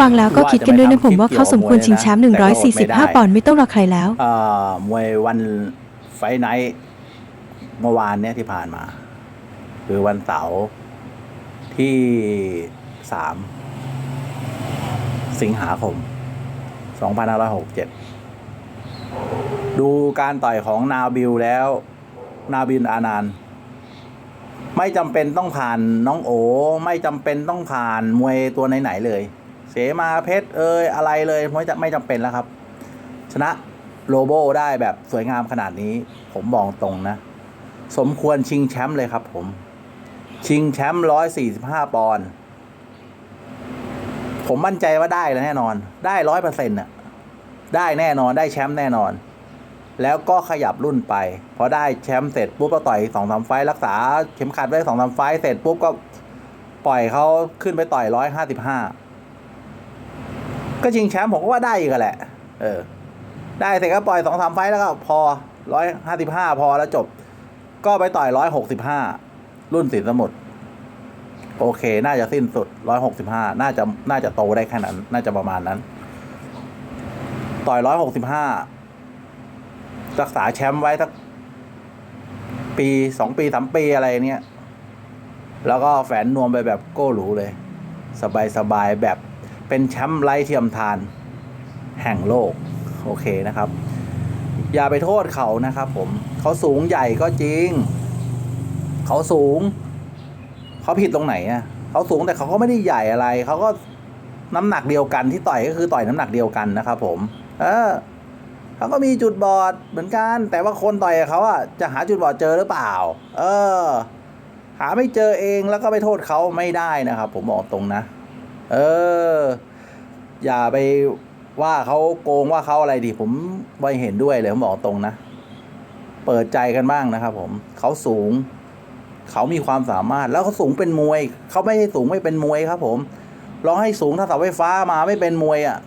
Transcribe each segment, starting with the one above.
ฟังแล้วก็คิดกันด้วยนะผมว่าเขาสมควรชิงแชมป์145 ปอนด์ไม่ต้องรอใครแล้วเอ่อมวยวันไฟท์ไนท์เมื่อวานเนี่ยที่ผ่านมา คือวันเสาร์ที่สามสิงหาคม 2567 ดูการต่อยของนาบิลแล้ว นาบิลอานานต์ไม่จำเป็นต้องผ่านน้องโอ ไม่จำเป็นต้องผ่านมวยตัวไหน ๆ เลย เสมาเพชรเอยอะไรเลยไม่จะไม่จำเป็นแล้วครับ ชนะโลโบได้แบบสวยงามขนาดนี้ ผมบอกตรงนะ สมควรชิงแชมป์เลยครับผม ชิงแชมป์ร้อยสี่สิบห้าปอนด์ผมมั่นใจว่าได้แน่นอน ได้ร้อยเปอร์เซ็นต์ะได้แน่นอนได้แชมป์แน่นอน แล้วก็ขยับรุ่นไป พอได้แชมป์เสร็จปุ๊บก็ต่อยสองสามไฟต์รักษา เข็มขัดไว้สองสามไฟต์เสร็จปุ๊บก็ปล่อยเขาขึ้นไปต่อยร้อยห้าสิบห้า ก็ชิงแชมป์ผมก็ว่าได้อีกแหละ เออ ได้เสร็จก็ปล่อยสองสามไฟแล้วก็พอร้อยห้าสิบห้าพอแล้วจบ ก็ไปต่อยร้อยหกสิบห้ารุ่นสินสมุทรโอเค น่าจะสิ้นสุดร้อยหกสิบห้าน่าจะ น่าจะโตได้แค่นั้น น่าจะประมาณนั้น ต่อยร้อยหกสิบห้ารักษาแชมป์ไว้สักปีสองปีสามปีอะไรเนี้ย แล้วก็แฝนนวมไปแบบโก้หรูเลย สบายสบายแบบ เป็นแชมป์ไร้เทียมทานแห่งโลก โอเคนะครับ อย่าไปโทษเขานะครับผมเขาสูงใหญ่ก็จริง เขาสูง เขาผิดตรงไหนอะเขาสูงแต่เขาก็ไม่ได้ใหญ่อะไร เขาก็น้ำหนักเดียวกันที่ต่อยก็คือต่อยน้ำหนักเดียวกันนะครับผม เออเขาก็มีจุดบอดเหมือนกัน แต่ว่าคนต่อยเขาอะจะหาจุดบอดเจอหรือเปล่า เออ หาไม่เจอเองแล้วก็ไปโทษเขาไม่ได้นะครับ ผมบอกตรงนะ เออ อย่าไปว่าเขาโกงว่าเขาอะไรดิผมไม่เห็นด้วยเลยผมบอกตรงนะ เปิดใจกันบ้างนะครับ ผมเขาสูง เขามีความสามารถแล้วเขาสูงเป็นมวย เขาไม่ได้สูงไม่เป็นมวยครับ ผมลองให้สูงถ้าเสาไฟฟ้ามาไม่เป็นมวยอะ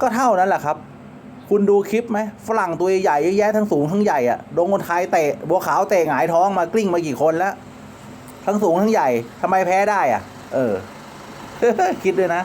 ก็เท่านั้นแหละครับ คุณดูคลิปไหมฝรั่งตัวใหญ่เยอะแยะทั้งสูงทั้งใหญ่อะโดนคนไทยเตะบัวขาวเตะหงายท้องมากลิ้งมากี่คนแล้ว ทั้งสูงทั้งใหญ่ทำไมแพ้ได้อะ เออ คิดด้วยนะ